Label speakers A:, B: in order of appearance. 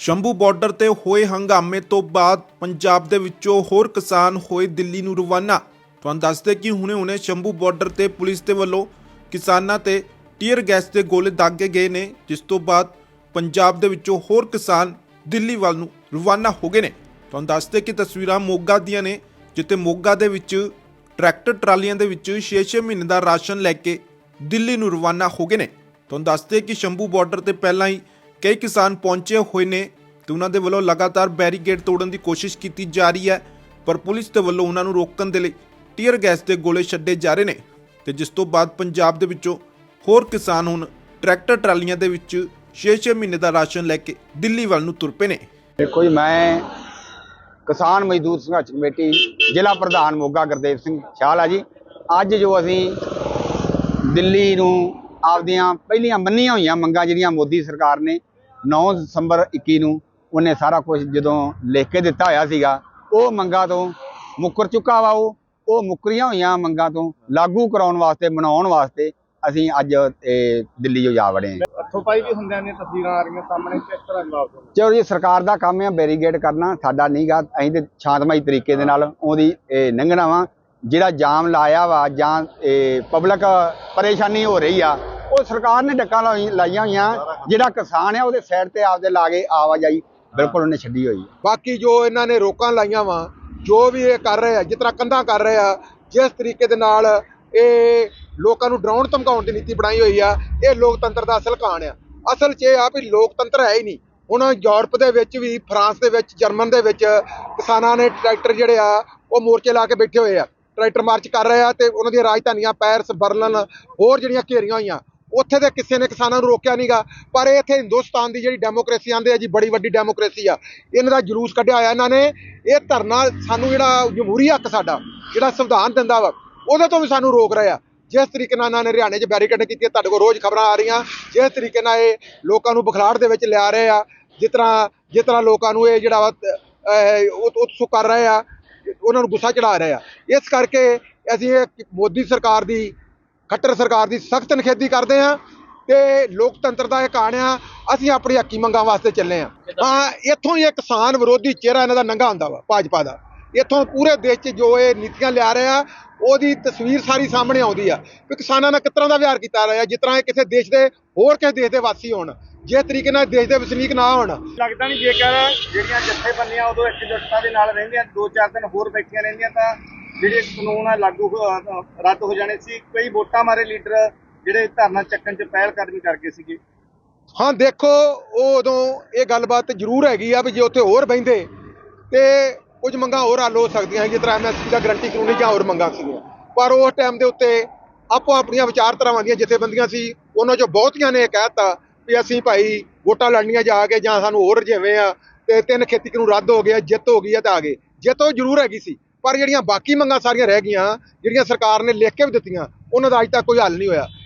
A: Shambhu border ਤੇ ਹੋਏ ਹੰਗਾਮੇ ਤੋਂ ਬਾਅਦ ਪੰਜਾਬ ਦੇ ਵਿੱਚੋਂ ਹੋਰ ਕਿਸਾਨ ਹੋਏ ਦਿੱਲੀ ਨੂੰ ਰਵਾਨਾ। ਤੁਹਾਨੂੰ ਦੱਸਦੇ ਕਿ ਹੁਣੇ-ਹੁਣੇ ਸ਼ੰਭੂ ਬਾਰਡਰ ਤੇ ਪੁਲਿਸ ਦੇ ਵੱਲੋਂ ਕਿਸਾਨਾਂ ਤੇ ਟੀਅਰ ਗੈਸ ਦੇ ਗੋਲੇ ਦਾਗੇ ਗਏ ਨੇ, ਜਿਸ ਤੋਂ ਬਾਅਦ ਪੰਜਾਬ ਦੇ ਵਿੱਚੋਂ ਹੋਰ ਕਿਸਾਨ ਦਿੱਲੀ ਵੱਲ ਨੂੰ ਰਵਾਨਾ ਹੋ ਗਏ ਨੇ। ਤੁਹਾਨੂੰ ਦੱਸਦੇ ਕਿ ਤਸਵੀਰਾਂ ਮੋਗਾ ਦੀਆਂ ਨੇ, ਜਿੱਥੇ ਮੋਗਾ ਦੇ ਵਿੱਚ ਟਰੈਕਟਰ ਟਰਾਲੀਆਂ ਦੇ ਵਿੱਚ 6-6 ਮਹੀਨੇ ਦਾ ਰਾਸ਼ਨ ਲੈ ਕੇ ਦਿੱਲੀ ਨੂੰ ਰਵਾਨਾ ਹੋ ਗਏ ਨੇ। ਤੁਹਾਨੂੰ ਦੱਸਦੇ ਕਿ ਸ਼ੰਭੂ ਬਾਰਡਰ ਤੇ ਪਹਿਲਾਂ ਹੀ ਕਈ ਕਿਸਾਨ ਪਹੁੰਚੇ ਹੋਏ ਨੇ ਤੇ ਉਹਨਾਂ ਦੇ ਵੱਲੋਂ ਲਗਾਤਾਰ ਬੈਰੀਕੇਡ ਤੋੜਨ ਦੀ ਕੋਸ਼ਿਸ਼ ਕੀਤੀ ਜਾ ਰਹੀ ਹੈ, ਪਰ ਪੁਲਿਸ ਦੇ ਵੱਲੋਂ ਉਹਨਾਂ ਨੂੰ ਰੋਕਣ ਦੇ ਲਈ ਟੀਅਰ ਗੈਸ ਦੇ ਗੋਲੇ ਛੱਡੇ ਜਾ ਰਹੇ ਨੇ ਤੇ ਜਿਸ ਤੋਂ ਬਾਅਦ ਪੰਜਾਬ ਦੇ ਵਿੱਚੋਂ ਹੋਰ ਕਿਸਾਨ ਹੁਣ ਟਰੈਕਟਰ ਟਰਾਲੀਆਂ ਦੇ ਵਿੱਚ 6-6 ਮਹੀਨੇ ਦਾ ਰਾਸ਼ਨ ਲੈ ਕੇ ਦਿੱਲੀ ਵੱਲ ਨੂੰ ਤੁਰ ਪਏ ਨੇ।
B: ਦੇਖੋ ਜੀ, ਮੈਂ ਕਿਸਾਨ ਮਜ਼ਦੂਰ ਸੰਘਰਸ਼ ਕਮੇਟੀ ਜ਼ਿਲ੍ਹਾ ਪ੍ਰਧਾਨ ਮੋਗਾ ਗੁਰਦੇਵ ਸਿੰਘ ਛਾਲ ਜੀ। ਅੱਜ ਜੋ ਅਸੀਂ ਦਿੱਲੀ ਨੂੰ ਆਪਦੀਆਂ ਪਹਿਲੀਆਂ ਮੰਨੀਆਂ ਹੋਈਆਂ ਮੰਗਾਂ ਜਿਹੜੀਆਂ ਮੋਦੀ ਸਰਕਾਰ ਨੇ 9 ਦਸੰਬਰ 21 ਨੂੰ ਉਹਨੇ ਸਾਰਾ ਕੁਝ ਜਦੋਂ ਲਿਖ ਕੇ ਦਿੱਤਾ ਹੋਇਆ ਸੀਗਾ ਉਹ ਮੰਗਾਂ ਤੋਂ ਮੁੱਕਰ ਚੁੱਕਾ ਵਾ ਉਹ। ਉਹ ਮੁੱਕਰੀਆਂ ਹੋਈਆਂ ਮੰਗਾਂ ਤੋਂ ਲਾਗੂ ਕਰਾਉਣ ਵਾਸਤੇ ਮਨਾਉਣ ਵਾਸਤੇ ਅਸੀਂ ਅੱਜ ਇਹ ਦਿੱਲੀ ਜੋ ਜਾ ਵੜੇ ਹਾਂ।
C: ਹੱਥੋਂ ਪਾਈ ਵੀ ਹੁੰਦਿਆਂ ਦੀਆਂ ਤਸਵੀਰਾਂ ਆ ਰਹੀਆਂ ਸਾਹਮਣੇ ਕਿਸ ਤਰ੍ਹਾਂ ਜਵਾਬ ਦੋ
B: ਚਲੋ ਜੀ ਸਰਕਾਰ ਦਾ ਕੰਮ ਹੈ ਬੈਰੀਗੇਡ ਕਰਨਾ ਸਾਡਾ ਨਹੀਂਗਾ ਅਸੀਂ ਤੇ ਸ਼ਾਂਤਮਈ ਤਰੀਕੇ ਦੇ ਨਾਲ ਉਹਦੀ ਇਹ ਲੰਘਣਾ ਵਾ। ਜਿਹੜਾ ਜਾਮ ਲਾਇਆ ਵਾ ਜਾਂ ਪਬਲਿਕ ਪਰੇਸ਼ਾਨੀ ਹੋ ਰਹੀ ਆ ਉਹ ਸਰਕਾਰ ਨੇ ਡੱਕਾਂ ਲਾਈ- ਲਾਈਆਂ ਹੋਈਆਂ, ਜਿਹੜਾ ਕਿਸਾਨ ਆ ਉਹਦੇ ਸਾਈਡ ਤੇ ਆਪਦੇ ਲਾਗੇ ਆਵਾਜਾਈ ਬਿਲਕੁਲ ਉਹਨੇ ਛੱਡੀ ਹੋਈ
C: ਬਾਕੀ ਜੋ ਇਹਨਾਂ ਨੇ ਰੋਕਾਂ ਲਾਈਆਂ ਵਾ, ਜੋ ਵੀ ਇਹ ਕਰ ਰਹੇ ਆ, ਜਿਸ ਤਰ੍ਹਾਂ ਕੰਧਾਂ ਕਰ ਰਹੇ ਆ, ਜਿਸ ਤਰੀਕੇ ਦੇ ਨਾਲ ਇਹ ਲੋਕਾਂ ਨੂੰ ਡਰਾਉਣ ਧਮਕਾਉਣ ਦੀ ਨੀਤੀ ਬਣਾਈ ਹੋਈ ਆ, ਇਹ ਲੋਕਤੰਤਰ ਦਾ ਅਸਲ ਕਾਣ ਆ। ਅਸਲ 'ਚ ਇਹ ਆ ਵੀ ਲੋਕਤੰਤਰ ਹੈ ਹੀ ਨਹੀਂ। ਹੁਣ ਯੂਰਪ ਦੇ ਵਿੱਚ ਵੀ, ਫਰਾਂਸ ਦੇ ਵਿੱਚ, ਜਰਮਨ ਦੇ ਵਿੱਚ ਕਿਸਾਨਾਂ ਨੇ ਟਰੈਕਟਰ ਜਿਹੜੇ ਆ, ਉਹ ਮੋਰਚੇ ਲਾ ਕੇ ਬੈਠੇ ਹੋਏ ਆ। ਟਰੈਕਟਰ ਮਾਰਚ ਕਰ ਰਹੇ ਆ ਤੇ ਉਹਨਾਂ ਦੀਆਂ ਰਾਜਧਾਨੀਆਂ, ਪੈਰਿਸ, ਬਰਲਨ, ਹੋਰ ਜਿਹੜੀਆਂ ਘੇਰੀਆਂ ਹੋਈਆਂ ਉੱਥੇ ਦੇ ਕਿਸੇ ਨੇ ਕਿਸਾਨਾਂ ਨੂੰ ਰੋਕਿਆ ਨਹੀਂਗਾ ਪਰ ਇਹ ਇੱਥੇ ਹਿੰਦੁਸਤਾਨ ਦੀ ਜਿਹੜੀ ਡੈਮੋਕ੍ਰੇਸੀ ਆਂਦੇ ਆ ਜੀ ਬੜੀ ਵੱਡੀ ਡੈਮੋਕ੍ਰੇਸੀ ਆ। ਇਹਨਾਂ ਦਾ ਜਲੂਸ ਕੱਢਿਆ ਹੋਇਆ ਇਹਨਾਂ ਨੇ ਇਹ ਧਰਨਾ ਸਾਨੂੰ ਜਿਹੜਾ ਜਮਹੂਰੀ ਹੱਕ ਸਾਡਾ ਜਿਹੜਾ ਸੰਵਿਧਾਨ ਦਿੰਦਾ ਵਾ ਉਹਦੇ ਤੋਂ ਵੀ ਸਾਨੂੰ ਰੋਕ ਰਹੇ ਆ। ਜਿਸ ਤਰੀਕੇ ਨਾਲ ਇਹਨਾਂ ਨੇ ਹਰਿਆਣੇ 'ਚ ਬੈਰੀਕੇਡ ਕੀਤੀ ਤੁਹਾਡੇ ਕੋਲ ਰੋਜ਼ ਖਬਰਾਂ ਆ ਰਹੀਆਂ ਜਿਸ ਤਰੀਕੇ ਨਾਲ ਇਹ ਲੋਕਾਂ ਨੂੰ ਬਖਲਾੜ ਦੇ ਵਿੱਚ ਲਿਆ ਰਹੇ ਆ ਜਿਸ ਤਰ੍ਹਾਂ ਜਿਸ ਤਰ੍ਹਾਂ ਲੋਕਾਂ ਨੂੰ ਇਹ ਜਿਹੜਾ ਵਾ, ਉਤਸੁਕ ਕਰ ਰਹੇ ਆ ਉਹਨਾਂ ਨੂੰ ਗੁੱਸਾ ਚੜਾ ਰਹੇ ਆ। ਇਸ ਕਰਕੇ ਅਸੀਂ ਇਹ ਮੋਦੀ ਸਰਕਾਰ ਦੀ ਖੱਟਰ ਸਰਕਾਰ ਦੀ ਸਖਤ ਨਿਖੇਧੀ ਕਰਦੇ ਹਾਂ ਤੇ ਲੋਕਤੰਤਰ ਦਾ ਇਹ ਕਾਣ ਆ ਅਸੀਂ ਆਪਣੀ ਹੱਕੀ ਮੰਗਾਂ ਵਾਸਤੇ ਚੱਲੇ ਆ ਹਾਂ ਇੱਥੋਂ ਹੀ ਇਹ ਕਿਸਾਨ ਵਿਰੋਧੀ ਚਿਹਰਾ ਇਹਨਾਂ ਦਾ ਨੰਗਾ ਹੁੰਦਾ ਵਾ ਭਾਜਪਾ ਦਾ। ਇੱਥੋਂ ਪੂਰੇ ਦੇਸ਼ 'ਚ ਜੋ ਇਹ ਨੀਤੀਆਂ ਲਿਆ ਰਹੇ ਆ ਉਹਦੀ ਤਸਵੀਰ ਸਾਰੀ ਸਾਹਮਣੇ ਆਉਂਦੀ ਆ ਕਿ ਕਿਸਾਨਾਂ ਨਾਲ ਕਿਸ ਤਰ੍ਹਾਂ ਦਾ ਵਿਹਾਰ ਕੀਤਾ ਰਿਹਾ ਜਿਸ ਤਰ੍ਹਾਂ ਇਹ ਕਿਸੇ ਦੇਸ਼ ਦੇ ਹੋਰ ਕਿਸੇ ਦੇਸ਼ ਦੇ ਵਾਸੀ ਹੋਣ ਜਿਸ ਤਰੀਕੇ ਨਾਲ ਦੇਸ਼ ਦੇ ਵਸਨੀਕ ਨਾ ਹੋਣ।
D: ਲੱਗਦਾ ਨਹੀਂ ਜੇਕਰ ਜਿਹੜੀਆਂ ਜਥੇਬੰਦੀਆਂ ਉਦੋਂ ਇਕਜੁੱਟਤਾ ਦੇ ਨਾਲ ਰਹਿੰਦੀਆਂ ਦੋ ਚਾਰ ਦਿਨ ਹੋਰ ਬੈਠੀਆਂ ਰਹਿੰਦੀਆਂ ਤਾਂ ਜਿਹੜੇ ਕਾਨੂੰਨ ਆ, ਲਾਗੂ ਰੱਦ ਹੋ ਜਾਣੇ ਸੀ, ਕਈ ਵੋਟਾਂ ਮਾਰੇ ਲੀਡਰ ਜਿਹੜੇ ਧਰਨਾ ਚੱਕਣ 'ਚ ਪਹਿਲ ਕਦਮੀ ਕਰ ਸੀਗੇ।
C: ਹਾਂ, ਦੇਖੋ ਉਹ ਉਦੋਂ ਇਹ ਗੱਲਬਾਤ ਜ਼ਰੂਰ ਹੈਗੀ ਆ ਵੀ ਜੇ ਉੱਥੇ ਹੋਰ ਬਹਿੰਦੇ ਤੇ ਕੁਝ ਮੰਗਾਂ ਹੋਰ ਹੱਲ ਹੋ ਸਕਦੀਆਂ ਜਿਸ ਤਰ੍ਹਾਂ ਐਮਐਸਪੀ ਦਾ ਗਰੰਟੀ ਕਾਨੂੰਨੀ ਜਾਂ ਹੋਰ ਮੰਗਾਂ ਸੀਗੀਆਂ। ਪਰ ਉਸ ਟਾਈਮ ਦੇ ਉੱਤੇ ਆਪੋ ਆਪਣੀਆਂ ਵਿਚਾਰਧਾਰਾਵਾਂ ਦੀਆਂ ਜਥੇਬੰਦੀਆਂ ਸੀ, ਉਹਨਾਂ ਚੋਂ ਬਹੁਤੀਆਂ ਨੇ ਇਹ ਕਹਿਤਾ ਵੀ ਅਸੀਂ ਭਾਈ ਵੋਟਾਂ ਲੜਨੀਆਂ ਜਾ ਕੇ ਜਾਂ ਸਾਨੂੰ ਹੋਰ ਜਿਵੇਂ ਆ ਤੇ ਤਿੰਨ ਖੇਤੀ ਕਾਨੂੰਨ ਰੱਦ ਹੋ ਗਿਆ ਜਿੱਤ ਹੋ ਗਈ ਆ ਤਾਂ ਆ ਗਏ। ਜਿੱਤ ਉਹ ਜ਼ਰੂਰ ਹੈਗੀ ਸੀ। ਪਰ ਜਿਹੜੀਆਂ ਬਾਕੀ ਮੰਗਾਂ ਸਾਰੀਆਂ ਰਹਿ ਗਈਆਂ, ਜਿਹੜੀਆਂ ਸਰਕਾਰ ਨੇ ਲਿਖ ਕੇ ਵੀ ਦਿੱਤੀਆਂ, ਉਹਨਾਂ ਦਾ ਅੱਜ ਤੱਕ ਕੋਈ ਹੱਲ ਨਹੀਂ ਹੋਇਆ।